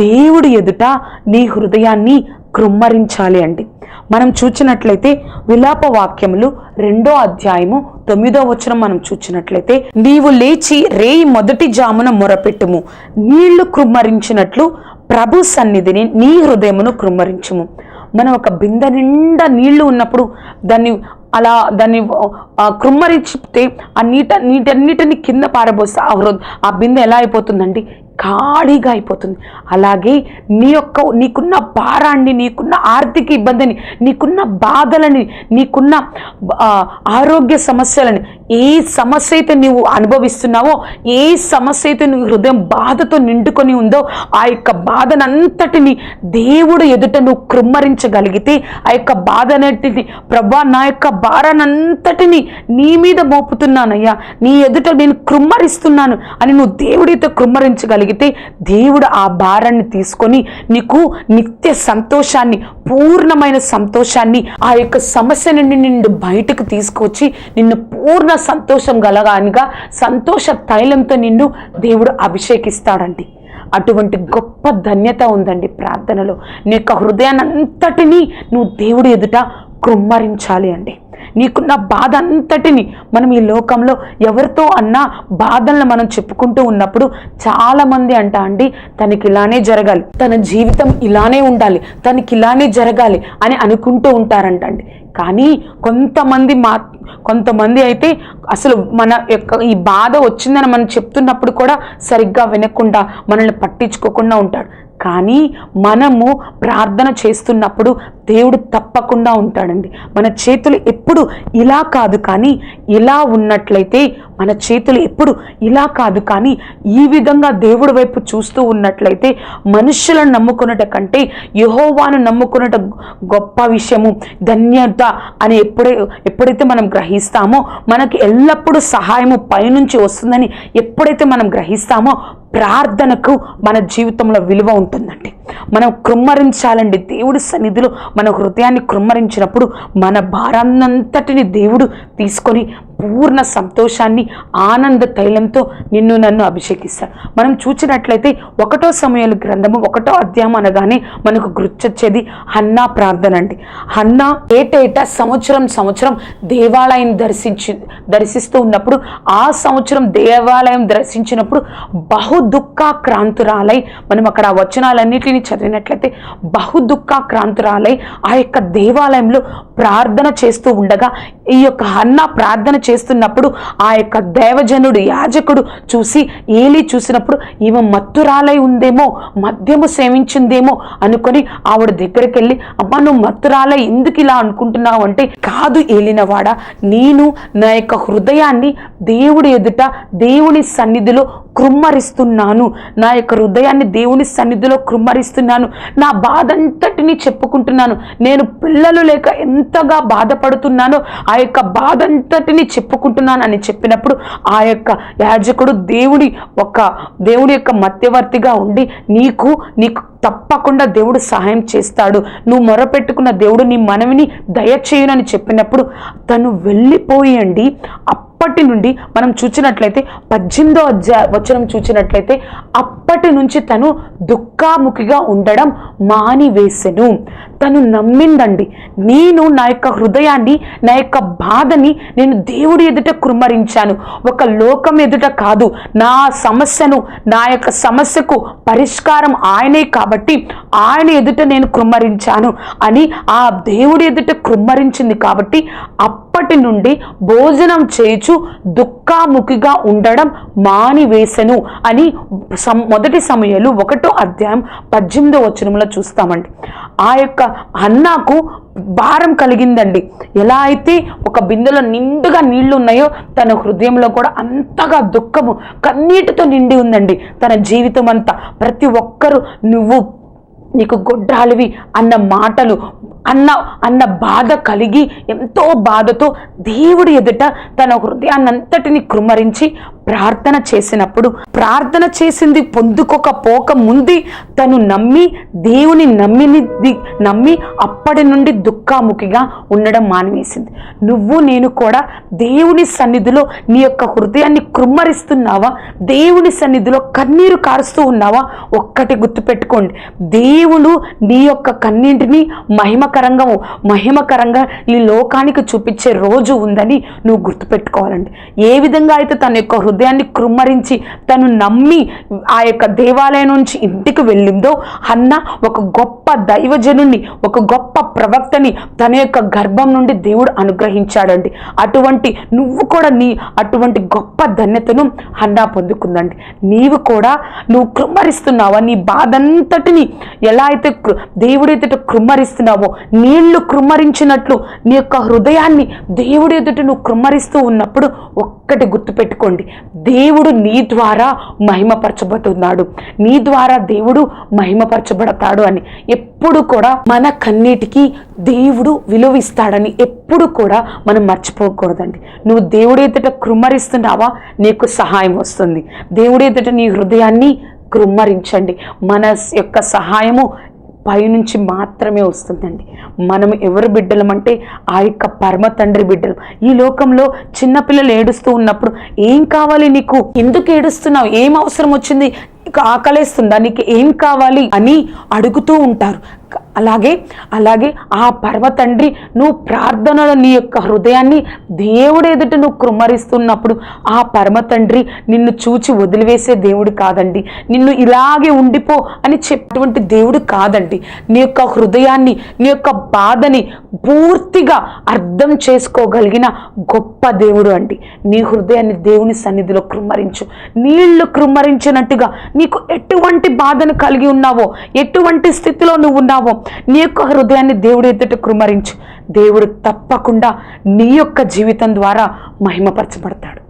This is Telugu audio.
దేవుడి ఎదుట నీ హృదయాన్ని కృమ్మరించాలి అండి. మనం చూచినట్లయితే విలాప వాక్యములు రెండో అధ్యాయము తొమ్మిదో వచనం మనం చూచినట్లయితే నీవు లేచి రేయి మొదటి జామున మొరపెట్టుము నీళ్ళు కృమ్మరించినట్లు ప్రభు సన్నిధిని నీ హృదయమును కృమ్మరించుము. మనం ఒక బిందె నిండా నీళ్ళు ఉన్నప్పుడు దాన్ని అలా దాన్ని కృమ్మరిచితే ఆ నీట నీటన్నిటిని కింద పారబోస్తే ఆ హృద్ ఆ బిందె ఎలా అయిపోతుందండి? ఖాళీగా అయిపోతుంది. అలాగే నీ యొక్క నీకున్న భారాన్ని నీకున్న ఆర్థిక ఇబ్బందిని నీకున్న బాధలని నీకున్న ఆరోగ్య సమస్యలని ఏ సమస్య అయితే నీవు అనుభవిస్తున్నావో ఏ సమస్య అయితే నీ హృదయం బాధతో నిండుకొని ఉందో ఆ యొక్క బాధనంతటిని దేవుడు ఎదుట నువ్వు కృమ్మరించగలిగితే ఆ యొక్క బాధ అనేటిది ప్రభా నా యొక్క భారానంతటిని నీ మీద మోపుతున్నానయ్యా. నీ ఎదుట నేను కృమ్మరిస్తున్నాను అని నువ్వు దేవుడితో కృమ్మరించగలిగితే దేవుడు ఆ భారాన్ని తీసుకొని నీకు నిత్య సంతోషాన్ని పూర్ణమైన సంతోషాన్ని ఆ యొక్క సమస్య నుండి నిన్ను బయటకు తీసుకొచ్చి నిన్ను పూర్ణ సంతోషం గలగానిగా సంతోష తైలంతో నిన్ను దేవుడు అభిషేకిస్తాడండి. అటువంటి గొప్ప ధన్యత ఉందండి ప్రార్థనలో. నీ యొక్క హృదయాన్ని నువ్వు దేవుడి ఎదుట కృమ్మరించాలి అండి. నీకున్న బాధ అంతటిని మనం ఈ లోకంలో ఎవరితో అన్నా బాధలను మనం చెప్పుకుంటూ ఉన్నప్పుడు చాలామంది అంట అండి తనకి ఇలానే జరగాలి తన జీవితం ఇలానే ఉండాలి తనకి ఇలానే జరగాలి అని అనుకుంటూ ఉంటారంట అండి. కానీ కొంతమంది మా కొంతమంది అయితే అసలు మన యొక్క ఈ బాధ వచ్చిందని మనం చెప్తున్నప్పుడు కూడా సరిగ్గా వినకుండా మనల్ని పట్టించుకోకుండా ఉంటాడు కానీ మనము ప్రార్థన చేస్తున్నప్పుడు దేవుడు తప్పకుండా ఉంటాడండి. మన చేతులు ఎప్పుడు ఇలా కాదు కానీ ఇలా ఉన్నట్లయితే మన చేతులు ఎప్పుడు ఇలా కాదు కానీ ఈ విధంగా దేవుడి వైపు చూస్తూ ఉన్నట్లయితే మనుషులను నమ్ముకున్నట కంటే యహోవాను నమ్ముకున్నట గొప్ప విషయము ధన్యత అని ఎప్పుడై ఎప్పుడైతే మనం గ్రహిస్తామో మనకి ఎల్లప్పుడూ సహాయము పైనుంచి వస్తుందని ఎప్పుడైతే మనం గ్రహిస్తామో ప్రార్థనకు మన జీవితంలో విలువ ఉంటుందండి. మనం కృమ్మరించాలండి. దేవుడి సన్నిధిలో మన హృదయాన్ని కృమ్మరించినప్పుడు మన భారాన్నంతటిని దేవుడు తీసుకొని పూర్ణ సంతోషాన్ని ఆనంద తైలంతో నిన్ను నన్ను అభిషేకిస్తాడు మనం చూసినట్లయితే ఒకటో సమయాలు గ్రంథము ఒకటో అధ్యాయం అనగానే మనకు గుర్తొచ్చేది హన్నా ప్రార్థన అండి. హన్నా ఏటేటా సంవత్సరం సంవత్సరం దేవాలయం దర్శించి దర్శిస్తూ ఉన్నప్పుడు ఆ సంవత్సరం దేవాలయం దర్శించినప్పుడు బహు దుఃఖాక్రాంతురాలై మనం అక్కడ వచనాలన్నిటిని చదివినట్లయితే బహు దుఃఖాక్రాంతురాలై ఆ యొక్క దేవాలయంలో ప్రార్థన చేస్తూ ఉండగా ఈ యొక్క హన్నా ప్రార్థన చేస్తున్నప్పుడు ఆ యొక్క దేవజనుడు యాజకుడు చూసి ఏలి చూసినప్పుడు ఈమె మత్తురాలై ఉందేమో మద్యము సేవించిందేమో అనుకొని ఆవిడ దగ్గరికి వెళ్ళి అమ్మా నువ్వు మత్తురాలై ఎందుకు ఇలా అనుకుంటున్నావు? అంటే కాదు ఏలినవాడా నేను నా యొక్క హృదయాన్ని దేవుడి ఎదుట దేవుని సన్నిధిలో కృమ్మరిస్తున్నాను. నా యొక్క హృదయాన్ని దేవుని సన్నిధిలో కృమ్మరిస్తున్నాను. నా బాధ అంతటిని చెప్పుకుంటున్నాను. నేను పిల్లలు లేక ఎంతగా బాధపడుతున్నానో ఆ యొక్క బాధ అంతటిని చెప్పుకుంటున్నాను అని చెప్పినప్పుడు ఆ యొక్క యాజకుడు దేవుడి ఒక దేవుడి యొక్క మధ్యవర్తిగా ఉండి నీకు నీకు తప్పకుండా దేవుడు సహాయం చేస్తాడు. నువ్వు మొరపెట్టుకున్న దేవుడు నీ మనవిని దయచేయునని చెప్పినప్పుడు తను వెళ్ళిపోయండి అప్పటి నుండి మనం చూచినట్లయితే పద్దెనిమిదో అధ్యాయ వచనం చూచినట్లయితే అప్పటి నుంచి తను దుఃఖాముఖిగా ఉండడం మానివేసెను. తను నమ్మిందండి నేను నా యొక్క హృదయాన్ని నా యొక్క బాధని నేను దేవుడి ఎదుట కుమ్మరించాను ఒక లోకం ఎదుట కాదు. నా సమస్యను నా యొక్క సమస్యకు పరిష్కారం ఆయనే కాబట్టి ఆయన ఎదుట నేను కుమ్మరించాను అని ఆ దేవుడి ఎదుట కృమ్మరించింది కాబట్టి అప్పటి నుండి భోజనం చేయుచు దుఃఖాముఖిగా ఉండడం మానివేసెను అని సం మొదటి సమయాలు ఒకటో అధ్యాయం పద్దెనిమిదో వచనంలో చూస్తామండి. ఆ యొక్క అన్నాకు భారం కలిగిందండి. ఎలా అయితే ఒక బిందెలో నిండుగా నీళ్ళు ఉన్నాయో తన హృదయంలో కూడా అంతగా దుఃఖము కన్నీటితో నిండి ఉందండి. తన జీవితం అంతా ప్రతి ఒక్కరూ నువ్వు నీకు గొడ్రాలివి అన్న మాటలు అన్న అన్న బాధ కలిగి ఎంతో బాధతో దేవుడి ఎదుట తన హృదయాన్నంతటిని కృమ్మరించి ప్రార్థన చేసినప్పుడు ప్రార్థన చేసింది పొందుకోకపోక ముందే తను నమ్మి దేవుని నమ్మిని నమ్మి అప్పటి నుండి దుఃఖాముఖిగా ఉండడం మానివేసింది. నువ్వు నేను కూడా దేవుని సన్నిధిలో నీ యొక్క హృదయాన్ని కృమ్మరిస్తున్నావా? దేవుని సన్నిధిలో కన్నీరు కారుస్తూ ఉన్నావా? ఒక్కటి గుర్తుపెట్టుకోండి. దేవుడు నీ యొక్క కన్నీటిని మహిమకరంగా మహిమకరంగా ఈ లోకానికి చూపించే రోజు ఉందని నువ్వు గుర్తుపెట్టుకోవాలండి. ఏ విధంగా అయితే తన యొక్క హృదయం హృదయాన్ని కృమ్మరించి తను నమ్మి ఆ యొక్క దేవాలయం నుంచి ఇంటికి వెళ్ళిందో అన్న ఒక గొప్ప దైవజనుని ఒక గొప్ప ప్రవక్తని తన యొక్క గర్భం నుండి దేవుడు అనుగ్రహించాడండి. అటువంటి నువ్వు కూడా నీ అటువంటి గొప్ప ధన్యతను అన్నా పొందుకుందండి. నీవు కూడా నువ్వు కృమ్మరిస్తున్నావా? నీ బాధంతటిని ఎలా అయితే కృ- దేవుడి ఎదుట కృమ్మరిస్తున్నావో నీళ్ళు కృమ్మరించినట్లు నీ యొక్క హృదయాన్ని దేవుడి ఎదుట నువ్వు కృమ్మరిస్తూ ఉన్నప్పుడు ఒక్కటి గుర్తుపెట్టుకోండి. దేవుడు నీ ద్వారా మహిమపరచబడుతున్నాడు. నీ ద్వారా దేవుడు మహిమపరచబడతాడు అని ఎప్పుడు కూడా మన కన్నీటికి దేవుడు విలువిస్తాడని ఎప్పుడు కూడా మనం మర్చిపోకూడదండి. నువ్వు దేవుడి ఎదుట కృమ్మరిస్తున్నావా నీకు సహాయం వస్తుంది. దేవుడి ఎదుట నీ హృదయాన్ని కృమ్మరించండి మన యొక్క సహాయము పైనుంచి మాత్రమే వస్తుందండి. మనం ఎవరు బిడ్డలమంటే ఆ యొక్క పరమ తండ్రి బిడ్డలు. ఈ లోకంలో చిన్నపిల్లలు ఏడుస్తూ ఉన్నప్పుడు ఏం కావాలి నీకు? ఎందుకు ఏడుస్తున్నావు? ఏం అవసరం వచ్చింది? ఆకలేస్తుందా? నీకు ఏం కావాలి అని అడుగుతూ ఉంటారు. అలాగే అలాగే ఆ పర్వ తండ్రి నువ్వు ప్రార్థనలో నీ యొక్క హృదయాన్ని దేవుడు ఎదుట నువ్వు కృమ్మరిస్తున్నప్పుడు ఆ పరమ తండ్రి నిన్ను చూచి వదిలివేసే దేవుడు కాదండి. నిన్ను ఇలాగే ఉండిపో అని చెప్పేటువంటి దేవుడు కాదండి. నీ యొక్క హృదయాన్ని నీ యొక్క బాధని పూర్తిగా అర్థం చేసుకోగలిగిన గొప్ప దేవుడు అండి. నీ హృదయాన్ని దేవుని సన్నిధిలో కృమ్మరించు. నీళ్ళు కృమ్మరించినట్టుగా నీకు ఎటువంటి బాధను కలిగి ఉన్నావో ఎటువంటి స్థితిలో నువ్వు ఉన్నావో నీ యొక్క హృదయాన్ని దేవుడు ఎదుట కృమ్మరించు దేవుడు తప్పకుండా నీ యొక్క జీవితం ద్వారా మహిమపరచబడతాడు.